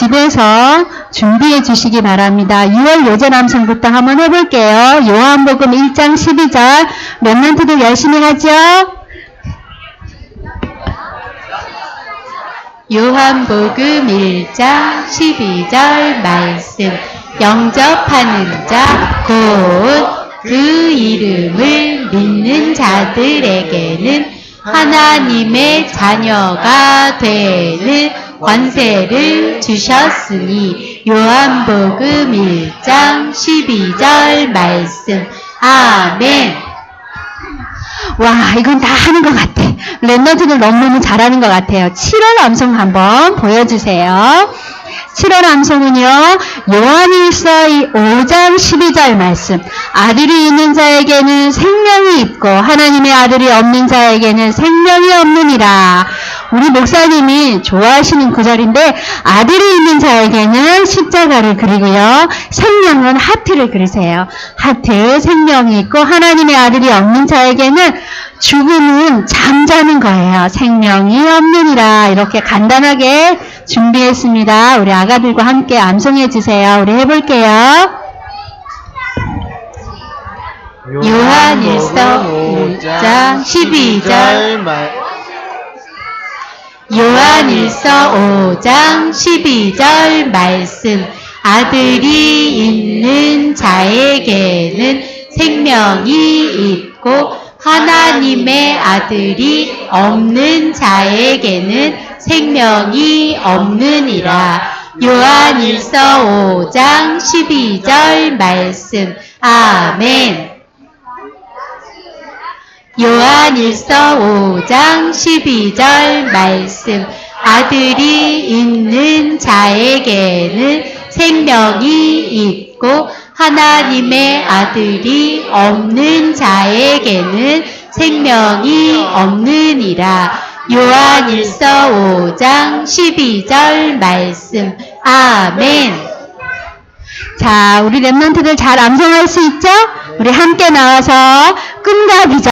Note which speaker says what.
Speaker 1: 집에서 준비해 주시기 바랍니다. 6월 요제 남성부터 한번 해볼게요. 요한복음 1장 12절. 랩런트들 열심히 하죠? 요한복음 1장 12절 말씀. 영접하는 자, 곧 그 이름을 믿는 자들에게는 하나님의 자녀가 되는 권세를 주셨으니 요한복음 1장 12절 말씀. 아멘. 와 이건 다 하는 것 같아. 랩너트들 너무너무 잘하는 것 같아요. 7월 암송 한번 보여주세요. 7월 암송은요, 요한일서 5장 12절 말씀. 아들이 있는 자에게는 생명이 있고, 하나님의 아들이 없는 자에게는 생명이 없느니라. 우리 목사님이 좋아하시는 구절인데, 아들이 있는 자에게는 십자가를 그리고요, 생명은 하트를 그리세요. 하트, 생명이 있고, 하나님의 아들이 없는 자에게는 죽음은 잠자는 거예요. 생명이 없느니라. 이렇게 간단하게 준비했습니다. 우리 아가들과 함께 암송해 주세요. 우리 해볼게요. 요한일서 5장 12절
Speaker 2: 말
Speaker 1: 요한일서 5장 12절 말씀. 아들이 있는 자에게는 생명이 있고 하나님의 아들이 없는 자에게는 생명이 없느니라. 요한일서 5장 12절 말씀. 아멘 요한일서 5장 12절 말씀. 아들이 있는 자에게는 생명이 있고 하나님의 아들이 없는 자에게는 생명이 없느니라. 요한일서 5장 12절 말씀. 아멘. 자, 우리 랩런트들 잘 암송할 수 있죠? 우리 함께 나와서 꿈과 비전